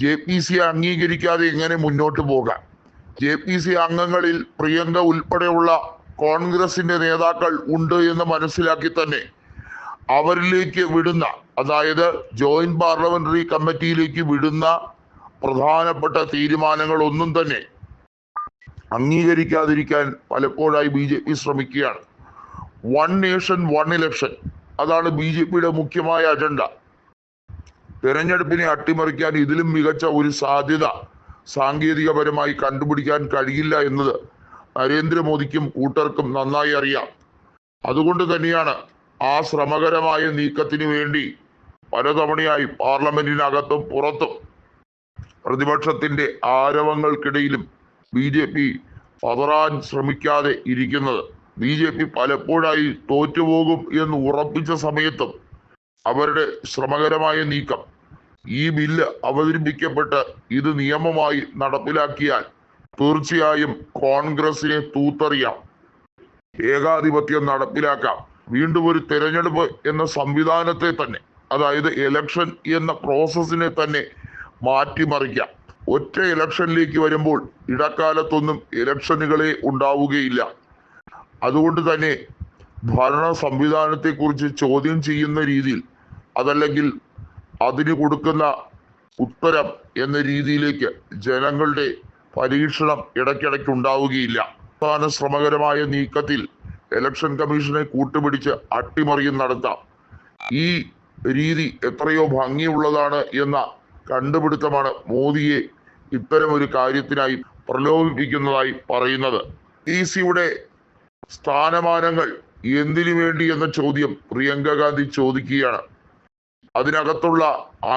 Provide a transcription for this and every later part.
J P C അംഗീകരിക്കാതെ എങ്ങനെ മുന്നോട്ട് പോകാം ജെ പി സി അംഗങ്ങളിൽ പ്രിയങ്ക ഉൾപ്പെടെയുള്ള കോൺഗ്രസിന്റെ നേതാക്കൾ ഉണ്ട് എന്ന് മനസ്സിലാക്കി തന്നെ അവരിലേക്ക് വിടുന്ന അതായത് ജോയിന്റ് പാർലമെന്ററി കമ്മിറ്റിയിലേക്ക് വിടുന്ന പ്രധാനപ്പെട്ട തീരുമാനങ്ങൾ ഒന്നും തന്നെ അംഗീകരിക്കാതിരിക്കാൻ പലപ്പോഴായി ബി ജെ പി ശ്രമിക്കുകയാണ്. വൺ നേഷൻ വൺ ഇലക്ഷൻ അതാണ് ബി ജെ പിയുടെ മുഖ്യമായ അജണ്ട തെരഞ്ഞെടുപ്പിനെ അട്ടിമറിക്കാൻ ഇതിലും മികച്ച ഒരു സാധ്യത സാങ്കേതികപരമായി കണ്ടുപിടിക്കാൻ കഴിയില്ല എന്നത് നരേന്ദ്രമോദിക്കും കൂട്ടർക്കും നന്നായി അറിയാം. അതുകൊണ്ട് തന്നെയാണ് ആ ശ്രമകരമായ നീക്കത്തിനു വേണ്ടി പലതവണയായി പാർലമെന്റിനകത്തും പുറത്തും പ്രതിപക്ഷത്തിന്റെ ആരവങ്ങൾക്കിടയിലും ബി ജെ പി പതറാൻ ശ്രമിക്കാതെ ഇരിക്കുന്നത്. ബി ജെ പി പലപ്പോഴായി തോറ്റുപോകും എന്ന് ഉറപ്പിച്ച സമയത്തും അവരുടെ ശ്രമകരമായ നീക്കം. ഈ ബില്ല് അവതരിപ്പിക്കപ്പെട്ട് ഇത് നിയമമായി നടപ്പിലാക്കിയാൽ തീർച്ചയായും കോൺഗ്രസിനെ തൂത്തറിയാം. ഏകാധിപത്യം നടപ്പിലാക്കാം. വീണ്ടും ഒരു തെരഞ്ഞെടുപ്പ് എന്ന സംവിധാനത്തെ തന്നെ അതായത് ഇലക്ഷൻ എന്ന പ്രോസസ്സിനെ തന്നെ മാറ്റിമറിക്കാം. ഒറ്റ ഇലക്ഷനിലേക്ക് വരുമ്പോൾ ഇടക്കാലത്തൊന്നും ഇലക്ഷനുകളെ ഉണ്ടാവുകയില്ല. അതുകൊണ്ട് തന്നെ ഭരണ സംവിധാനത്തെക്കുറിച്ച് ചോദ്യം ചെയ്യുന്ന രീതിയിൽ അതല്ലെങ്കിൽ അതിന് കൊടുക്കുന്ന ഉത്തരം എന്ന രീതിയിലേക്ക് ജനങ്ങളുടെ പരീക്ഷണം ഇടയ്ക്കിടയ്ക്ക് ഉണ്ടാവുകയില്ല പ്രധാന ശ്രമകരമായ നീക്കത്തിൽ ഇലക്ഷൻ കമ്മീഷനെ കൂട്ടുപിടിച്ച് അട്ടിമറിയും നടത്താം. ഈ രീതി എത്രയോ ഭംഗിയുള്ളതാണ് എന്ന കണ്ടുപിടുത്തമാണ് മോദിയെ ഇത്തരം ഒരു കാര്യത്തിനായി പ്രലോഭിപ്പിക്കുന്നതായി പറയുന്നത്. ഇ സിയുടെ സ്ഥാനമാനങ്ങൾ എന്തിനു വേണ്ടി എന്ന ചോദ്യം പ്രിയങ്ക ഗാന്ധി ചോദിക്കുകയാണ്. അതിനകത്തുള്ള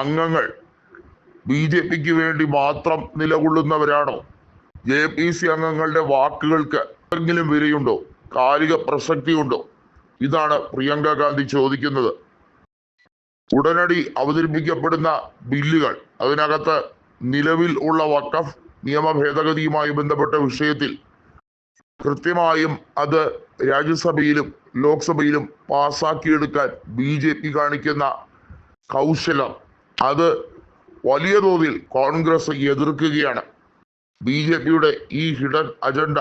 അംഗങ്ങൾ ബി ജെ പിക്ക് വേണ്ടി മാത്രം നിലകൊള്ളുന്നവരാണോ? ജെ പി സി അംഗങ്ങളുടെ വാക്കുകൾക്ക് എന്തെങ്കിലും വിലയുണ്ടോ? കാലിക പ്രസക്തിയുണ്ടോ? ഇതാണ് പ്രിയങ്ക ഗാന്ധി ചോദിക്കുന്നത്. ഉടനടി അവതരിപ്പിക്കപ്പെടുന്ന ബില്ലുകൾ അതിനകത്ത് നിലവിൽ ഉള്ള വക്കഫ് നിയമ ഭേദഗതിയുമായി ബന്ധപ്പെട്ട വിഷയത്തിൽ കൃത്യമായും അത് രാജ്യസഭയിലും ലോക്സഭയിലും പാസാക്കിയെടുക്കാൻ ബി ജെ പി കാണിക്കുന്ന കൗശലം. അത് വലിയ തോതിൽ കോൺഗ്രസ് എതിർക്കുകയാണ്. ബി ജെ പിയുടെ ഈ ഹിഡൻ അജണ്ട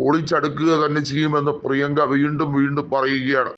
ഒളിച്ചടുക്കുക തന്നെ ചെയ്യുമെന്ന് പ്രിയങ്ക വീണ്ടും വീണ്ടും പറയുകയാണ്.